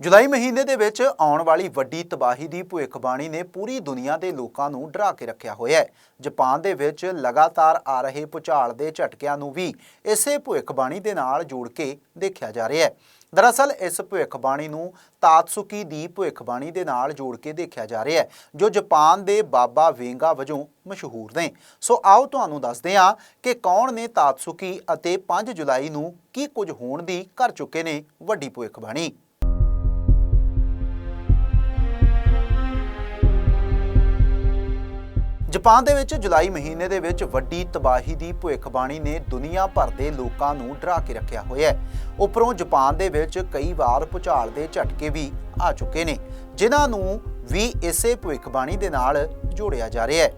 ਜੁਲਾਈ ਮਹੀਨੇ ਦੇ ਵਿੱਚ ਆਉਣ ਵਾਲੀ ਵੱਡੀ ਤਬਾਹੀ ਦੀ ਭੁੱਖਬਾਣੀ ਨੇ ਪੂਰੀ ਦੁਨੀਆ ਦੇ ਲੋਕਾਂ ਨੂੰ ਡਰਾ ਕੇ ਰੱਖਿਆ ਹੋਇਆ ਹੈ। ਜਾਪਾਨ ਦੇ ਵਿੱਚ ਲਗਾਤਾਰ ਆ ਰਹੇ ਭੁਚਾਲ ਦੇ ਝਟਕਿਆਂ ਨੂੰ ਵੀ ਇਸੇ ਭੁੱਖਬਾਣੀ ਦੇ ਨਾਲ ਜੋੜ ਕੇ ਦੇਖਿਆ ਜਾ ਰਿਹਾ ਹੈ। ਦਰਅਸਲ, ਇਸ ਭੁੱਖਬਾਣੀ ਨੂੰ ਤਾਤਸੁਕੀ ਦੀ ਭੁੱਖਬਾਣੀ ਦੇ ਨਾਲ ਜੋੜ ਕੇ ਦੇਖਿਆ ਜਾ ਰਿਹਾ ਹੈ, ਜੋ ਜਾਪਾਨ ਦੇ ਬਾਬਾ ਵੇਂਗਾ ਵਜੋਂ ਮਸ਼ਹੂਰ ਨੇ। ਸੋ ਆਓ ਤੁਹਾਨੂੰ ਦੱਸਦੇ ਹਾਂ ਕਿ ਕੌਣ ਨੇ ਤਾਤਸੁਕੀ ਅਤੇ 5 ਜੁਲਾਈ ਨੂੰ ਕੀ ਕੁਝ ਹੋਣ ਦੀ ਕਰ ਚੁੱਕੇ ਨੇ ਵੱਡੀ ਭੁੱਖਬਾਣੀ ਜਾਪਾਨ ਦੇ ਵਿੱਚ ਜੁਲਾਈ ਮਹੀਨੇ ਦੇ ਵਿੱਚ ਵੱਡੀ ਤਬਾਹੀ ਦੀ ਭਵਿੱਖਬਾਣੀ ਨੇ ਦੁਨੀਆ ਭਰ ਦੇ ਲੋਕਾਂ ਨੂੰ ਡਰਾ ਕੇ ਰੱਖਿਆ ਹੋਇਆ ਹੈ। ਉੱਪਰੋਂ ਜਾਪਾਨ ਦੇ ਵਿੱਚ ਕਈ ਵਾਰ ਭੁਚਾਲ ਦੇ ਝਟਕੇ ਵੀ ਆ ਚੁੱਕੇ ਨੇ, ਜਿਨ੍ਹਾਂ ਨੂੰ ਵੀ ਇਸੇ ਭਵਿੱਖਬਾਣੀ ਦੇ ਨਾਲ ਜੋੜਿਆ ਜਾ ਰਿਹਾ ਹੈ।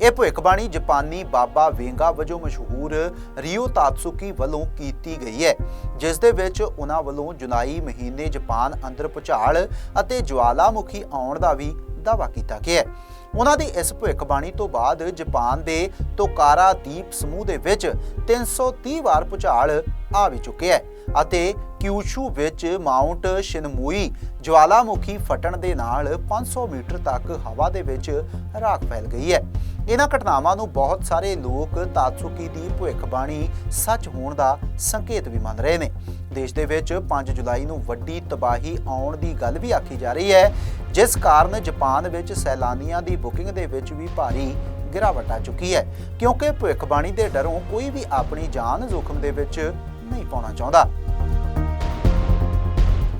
ਇਹ ਭਵਿੱਖਬਾਣੀ ਜਾਪਾਨੀ ਬਾਬਾ ਵੇਂਗਾ ਵਜੋਂ ਮਸ਼ਹੂਰ ਰਿਓ ਤਾਤਸੁਕੀ ਵੱਲੋਂ ਕੀਤੀ ਗਈ ਹੈ, ਜਿਸ ਦੇ ਵਿੱਚ ਉਹਨਾਂ ਵੱਲੋਂ ਜੁਲਾਈ ਮਹੀਨੇ ਜਾਪਾਨ ਅੰਦਰ ਭੁਚਾਲ ਅਤੇ ਜਵਾਲਾਮੁਖੀ ਆਉਣ ਦਾ ਵੀ ਦਾਅਵਾ ਕੀਤਾ ਗਿਆ ਹੈ। ਉਹਨਾਂ ਦੀ ਇਸ ਭਵਿੱਖਬਾਣੀ ਤੋਂ ਬਾਅਦ ਜਾਪਾਨ ਦੇ ਤੋਕਾਰਾ ਦੀਪ ਸਮੂਹ ਦੇ ਵਿੱਚ 330 ਵਾਰ ਭੁਚਾਲ ਆ ਵੀ ਚੁੱਕਿਆ ਹੈ ਅਤੇ ਕਿਊਸ਼ੂ ਵਿੱਚ ਮਾਉਂਟ ਸ਼ਿਨਮੂਈ ਜਵਾਲਾਮੁਖੀ ਫਟਣ ਦੇ ਨਾਲ 500 ਮੀਟਰ ਤੱਕ ਹਵਾ ਦੇ ਵਿੱਚ ਰਾਖ ਫੈਲ ਗਈ ਹੈ। ਇਹਨਾਂ ਘਟਨਾਵਾਂ ਨੂੰ ਬਹੁਤ ਸਾਰੇ ਲੋਕ ਤਾਤਸੁਕੀ ਦੀ ਭਵਿੱਖਬਾਣੀ ਸੱਚ ਹੋਣ ਦਾ ਸੰਕੇਤ ਵੀ ਮੰਨ ਰਹੇ ਨੇ। ਦੇਸ਼ ਦੇ ਵਿੱਚ 5 ਜੁਲਾਈ ਨੂੰ ਵੱਡੀ ਤਬਾਹੀ ਆਉਣ ਦੀ ਗੱਲ ਵੀ ਆਖੀ ਜਾ ਰਹੀ ਹੈ, ਜਿਸ ਕਾਰਨ ਜਾਪਾਨ ਵਿੱਚ ਸੈਲਾਨੀਆਂ ਦੀ ਬੁਕਿੰਗ ਦੇ ਵਿੱਚ ਵੀ ਭਾਰੀ ਗਿਰਾਵਟ ਆ ਚੁੱਕੀ ਹੈ। ਕਿਉਂਕਿ ਭੁੱਖਬਾਣੀ ਦੇ ਡਰੋਂ ਕੋਈ ਵੀ ਆਪਣੀ ਜਾਨ ਜ਼ੋਖਮ ਦੇ ਵਿੱਚ ਨਹੀਂ ਪਾਉਣਾ ਚਾਹੁੰਦਾ।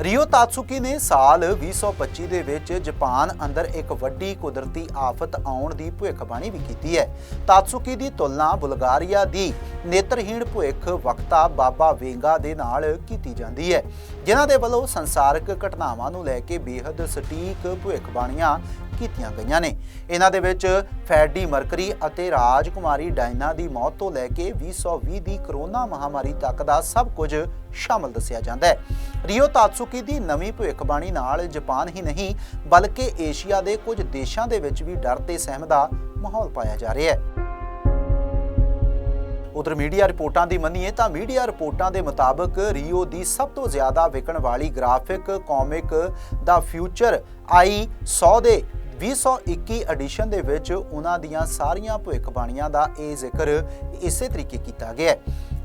ਰਿਓ ਤਾਤਸੁਕੀ ਨੇ ਸਾਲ 2025 ਦੇ ਵਿੱਚ ਜਾਪਾਨ ਅੰਦਰ ਇੱਕ ਵੱਡੀ ਕੁਦਰਤੀ ਆਫਤ ਆਉਣ ਦੀ ਭਵਿੱਖਬਾਣੀ ਵੀ ਕੀਤੀ ਹੈ। ਤਾਤਸੁਕੀ ਦੀ ਤੁਲਨਾ ਬੁਲਗਾਰੀਆ ਦੀ ਨੇਤਰਹੀਣ ਭੁੱਖ ਵਕਤਾ ਬਾਬਾ ਵੇਂਗਾ ਦੇ ਨਾਲ ਕੀਤੀ ਜਾਂਦੀ ਹੈ। ਜਿਨ੍ਹਾਂ ਦੇ ਵੱਲੋਂ ਸੰਸਾਰਕ ਘਟਨਾਵਾਂ ਨੂੰ ਲੈ ਕੇ ਬੇहद ਸਟੀਕ ਭੁੱਖਬਾਣੀਆਂ ਕੀਤੀਆਂ ਗਈਆਂ ਨੇ। ਇਹਨਾਂ ਦੇ ਵਿੱਚ ਫੈਡੀ ਮਰਕਰੀ ਅਤੇ ਰਾਜਕੁਮਾਰੀ ਡਾਇਨਾ ਦੀ ਮੌਤ ਤੋਂ ਲੈ ਕੇ 2020 ਦੀ ਕਰੋਨਾ ਮਹਾਮਾਰੀ ਤੱਕ ਦਾ ਸਭ ਕੁਝ ਸ਼ਾਮਲ ਦੱਸਿਆ ਜਾਂਦਾ ਹੈ। ਰਿਓ ਤਾਤਸੁਕੀ ਦੀ ਨਵੀਂ ਭਵਿੱਖਬਾਣੀ ਨਾਲ ਜਾਪਾਨ ਹੀ ਨਹੀਂ, ਬਲਕਿ ਏਸ਼ੀਆ ਦੇ ਕੁਝ ਦੇਸ਼ਾਂ ਦੇ ਵਿੱਚ ਵੀ ਡਰ ਤੇ ਸਹਿਮ ਦਾ ਮਾਹੌਲ ਪਾਇਆ ਜਾ ਰਿਹਾ ਹੈ। ਉਧਰ ਮੀਡੀਆ ਰਿਪੋਰਟਾਂ ਦੀ ਮੰਨੀਏ ਤਾਂ ਮੀਡੀਆ ਰਿਪੋਰਟਾਂ ਦੇ ਮੁਤਾਬਕ ਰੀਓ ਦੀ ਸਭ ਤੋਂ ਜ਼ਿਆਦਾ ਵਿਕਣ ਵਾਲੀ ਗ੍ਰਾਫਿਕ ਕਾਮਿਕ ਦਾ ਫਿਊਚਰ ਆਈ 100 ਦੇ 2021 ਐਡੀਸ਼ਨ ਦੇ ਵਿੱਚ ਉਹਨਾਂ ਦੀਆਂ ਸਾਰੀਆਂ ਭਵਿੱਖਬਾਣੀਆਂ ਦਾ ਇਹ ਜ਼ਿਕਰ ਇਸੇ ਤਰੀਕੇ ਕੀਤਾ ਗਿਆ ਹੈ।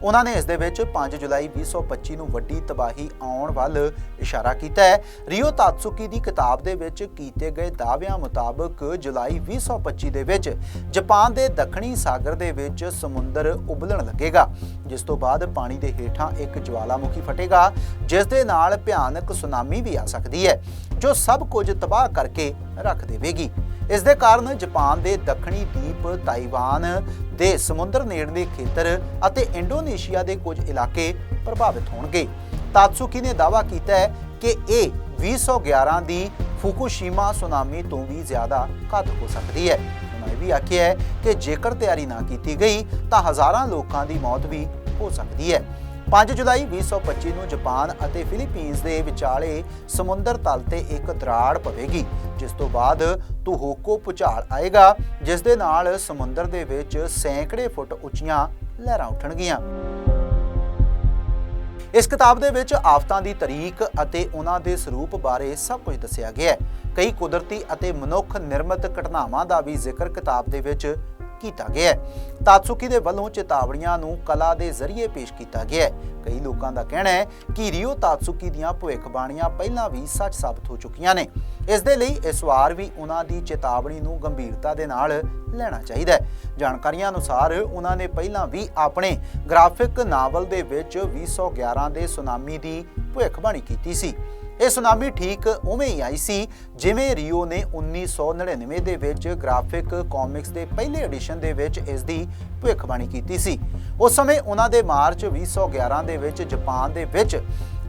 ਉਹਨਾਂ ਨੇ ਇਸ ਦੇ ਵਿੱਚ 5 ਜੁਲਾਈ 2025 ਨੂੰ ਵੱਡੀ ਤਬਾਹੀ ਆਉਣ ਵੱਲ ਇਸ਼ਾਰਾ ਕੀਤਾ ਹੈ। ਰੀਓ ਤਾਤਸੁਕੀ ਦੀ ਕਿਤਾਬ ਦੇ ਵਿੱਚ ਕੀਤੇ ਗਏ ਦਾਅਵਿਆਂ ਮੁਤਾਬਕ ਜੁਲਾਈ 2025 ਦੇ ਵਿੱਚ ਜਾਪਾਨ ਦੇ ਦੱਖਣੀ ਸਾਗਰ ਦੇ ਵਿੱਚ ਸਮੁੰਦਰ ਉਬਲਣ ਲੱਗੇਗਾ, ਜਿਸ ਤੋਂ ਬਾਅਦ ਪਾਣੀ ਦੇ ਹੇਠਾਂ ਇੱਕ ਜਵਾਲਾਮੁਖੀ ਫਟੇਗਾ, ਜਿਸ ਦੇ ਨਾਲ ਭਿਆਨਕ ਸੁਨਾਮੀ ਵੀ ਆ ਸਕਦੀ ਹੈ, ਜੋ ਸਭ ਕੁਝ ਤਬਾਹ ਕਰਕੇ ਰੱਖ ਦੇਵੇਗੀ। ਇਸ ਦੇ ਕਾਰਨ ਜਾਪਾਨ ਦੇ ਦੱਖਣੀ ਦੀਪ, ਤਾਈਵਾਨ ਦੇ ਸਮੁੰਦਰ ਨੇੜਲੇ ਖੇਤਰ ਅਤੇ ਇੰਡੋਨੇਸ਼ੀਆ ਦੇ ਕੁਝ ਇਲਾਕੇ ਪ੍ਰਭਾਵਿਤ ਹੋਣਗੇ। ਤਾਤਸੁਕੀ ਨੇ ਦਾਅਵਾ ਕੀਤਾ ਹੈ ਕਿ ਇਹ 2011 ਦੀ ਫੁਕੂਸ਼ੀਮਾ ਸੁਨਾਮੀ ਤੋਂ ਵੀ ਜ਼ਿਆਦਾ ਘਾਤਕ ਹੋ ਸਕਦੀ ਹੈ। ਉਹਨਾਂ ਇਹ ਵੀ ਆਖਿਆ ਹੈ ਕਿ ਜੇਕਰ ਤਿਆਰੀ ਨਾ ਕੀਤੀ ਗਈ, ਤਾਂ ਹਜ਼ਾਰਾਂ ਲੋਕਾਂ ਦੀ ਮੌਤ ਵੀ ਹੋ ਸਕਦੀ ਹੈ। 5 ਜੁਲਾਈ 2025 ਨੂੰ ਜਾਪਾਨ ਅਤੇ ਫਿਲੀਪੀਨਜ਼ ਦੇ ਵਿਚਾਲੇ ਸਮੁੰਦਰ ਤਲ ਤੇ ਇੱਕ ਦਰਾੜ ਪਵੇਗੀ, ਜਿਸ ਤੋਂ ਬਾਅਦ ਤੁਹੋਕੋ ਭੁਚਾਲ ਆਏਗਾ, ਜਿਸ ਦੇ ਨਾਲ ਸਮੁੰਦਰ ਦੇ ਵਿੱਚ ਸੈਂਕੜੇ ਫੁੱਟ ਉੱਚੀਆਂ ਲਹਿਰਾਂ ਉੱਠਣਗੀਆਂ। ਇਸ ਕਿਤਾਬ ਦੇ ਵਿੱਚ ਆਫਤਾਂ ਦੀ ਤਾਰੀਖ ਅਤੇ ਉਹਨਾਂ ਦੇ ਸਰੂਪ ਬਾਰੇ ਸਭ ਕੁਝ ਦੱਸਿਆ ਗਿਆ ਹੈ। ਕਈ ਕੁਦਰਤੀ ਅਤੇ ਮਨੁੱਖ ਨਿਰਮਿਤ ਘਟਨਾਵਾਂ ਦਾ ਵੀ ਜ਼ਿਕਰ ਕਿਤਾਬ ਦੇ ਵਿੱਚ ਕੀਤਾ ਗਿਆ ਹੈ। ਤਾਤਸੁਕੀ ਦੇ ਵੱਲੋਂ ਚੇਤਾਵਨੀਆਂ ਨੂੰ ਕਲਾ ਦੇ ਜ਼ਰੀਏ ਪੇਸ਼ ਕੀਤਾ ਗਿਆ ਹੈ। ਕਈ ਲੋਕਾਂ ਦਾ ਕਹਿਣਾ ਹੈ ਕਿ ਰਿਓ ਤਾਤਸੁਕੀ ਦੀਆਂ ਭਵਿੱਖਬਾਣੀਆਂ ਪਹਿਲਾਂ ਵੀ ਸੱਚ ਸਾਬਤ ਹੋ ਚੁੱਕੀਆਂ ਨੇ। ਇਸ ਦੇ ਲਈ ਇਸ ਵਾਰ ਵੀ ਉਹਨਾਂ ਦੀ ਚੇਤਾਵਨੀ ਨੂੰ ਗੰਭੀਰਤਾ ਦੇ ਨਾਲ ਲੈਣਾ ਚਾਹੀਦਾ ਹੈ। ਜਾਣਕਾਰੀਆਂ ਅਨੁਸਾਰ ਉਹਨਾਂ ਨੇ ਪਹਿਲਾਂ ਵੀ ਆਪਣੇ ਗ੍ਰਾਫਿਕ ਨਾਵਲ ਦੇ ਵਿੱਚ 2011 ਦੇ ਸੁਨਾਮੀ ਦੀ ਭਵਿੱਖਬਾਣੀ ਕੀਤੀ ਸੀ। ਇਹ ਸੁਨਾਮੀ ਠੀਕ ਉਵੇਂ ਹੀ ਆਈ ਸੀ, ਜਿਵੇਂ ਰੀਓ ਨੇ 1999 ਦੇ ਵਿੱਚ ਗ੍ਰਾਫਿਕ ਕਾਮਿਕਸ ਦੇ ਪਹਿਲੇ ਐਡੀਸ਼ਨ ਦੇ ਵਿੱਚ ਇਸ ਦੀ ਭਵਿੱਖਬਾਣੀ ਕੀਤੀ ਸੀ। ਉਸ ਸਮੇਂ ਉਹਨਾਂ ਦੇ ਮਾਰਚ 2011 ਦੇ ਵਿੱਚ ਜਾਪਾਨ ਦੇ ਵਿੱਚ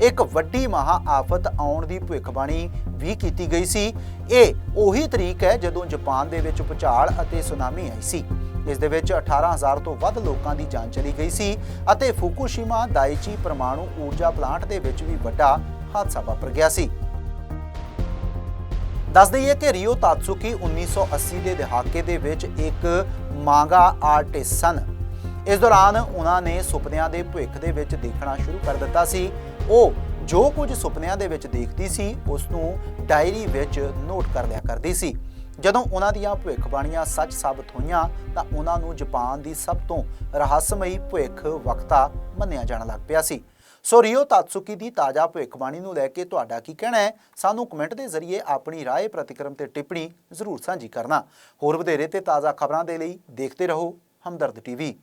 ਇੱਕ ਵੱਡੀ ਮਹਾ ਆਫਤ ਆਉਣ ਦੀ ਭਵਿੱਖਬਾਣੀ ਵੀ ਕੀਤੀ ਗਈ ਸੀ। ਇਹ ਉਹੀ ਤਰੀਕ ਹੈ ਜਦੋਂ ਜਾਪਾਨ ਦੇ ਵਿੱਚ ਭੁਚਾਲ ਅਤੇ ਸੁਨਾਮੀ ਆਈ ਸੀ। ਇਸ ਦੇ ਵਿੱਚ 18000 ਤੋਂ ਵੱਧ ਲੋਕਾਂ ਦੀ ਜਾਨ ਚਲੀ ਗਈ ਸੀ ਅਤੇ ਫੁਕੂਸ਼ੀਮਾ ਦਾਇਚੀ ਪਰਮਾਣੂ ਊਰਜਾ ਪਲਾਂਟ ਦੇ ਵਿੱਚ ਵੀ ਵੱਡਾ ਹਾਦਸਾ ਵਾਪਰ ਗਿਆ ਸੀ। ਦੱਸ ਦਈਏ ਕਿ ਰੀਓ ਤਾਤਸੁਕੀ 1980 ਦੇ ਦਹਾਕੇ ਦੇ ਵਿੱਚ ਇੱਕ ਮਾਂਗਾ ਆਰਟਿਸਟ ਸਨ। ਇਸ ਦੌਰਾਨ ਉਹਨਾਂ ਨੇ ਸੁਪਨਿਆਂ ਦੇ ਭਵਿੱਖ ਦੇ ਵਿੱਚ ਦੇਖਣਾ ਸ਼ੁਰੂ ਕਰ ਦਿੱਤਾ ਸੀ। ਉਹ ਜੋ ਕੁਝ ਸੁਪਨਿਆਂ ਦੇ ਵਿੱਚ ਦੇਖਦੀ ਸੀ, ਉਸ ਨੂੰ ਡਾਇਰੀ ਵਿੱਚ ਨੋਟ ਕਰ ਲਿਆ ਕਰਦੀ ਸੀ। ਜਦੋਂ ਉਹਨਾਂ ਦੀਆਂ ਭਵਿੱਖਬਾਣੀਆਂ ਸੱਚ ਸਾਬਤ ਹੋਈਆਂ, ਤਾਂ ਉਹਨਾਂ ਨੂੰ ਜਾਪਾਨ ਦੀ ਸਭ ਤੋਂ ਰਹੱਸਮਈ ਭਵਿੱਖ ਵਕਤਾ ਮੰਨਿਆ ਜਾਣ ਲੱਗ ਪਿਆ ਸੀ। ਸੋ ਰਿਓ ਤਾਤਸੁਕੀ ਦੀ ਤਾਜ਼ਾ ਭਵਿੱਖਬਾਣੀ ਨੂੰ ਲੈ ਕੇ ਤੁਹਾਡਾ ਕੀ ਕਹਿਣਾ ਹੈ? ਸਾਨੂੰ ਕਮੈਂਟ ਦੇ ਜ਼ਰੀਏ ਆਪਣੀ ਰਾਏ, ਪ੍ਰਤੀਕਰਮ ਤੇ ਟਿੱਪਣੀ ਜ਼ਰੂਰ ਸਾਂਝੀ ਕਰਨਾ। ਹੋਰ ਵਧੇਰੇ ਤੇ ਤਾਜ਼ਾ ਖਬਰਾਂ ਦੇ ਲਈ ਦੇਖਦੇ ਰਹੋ ਹਮਦਰਦ ਟੀਵੀ।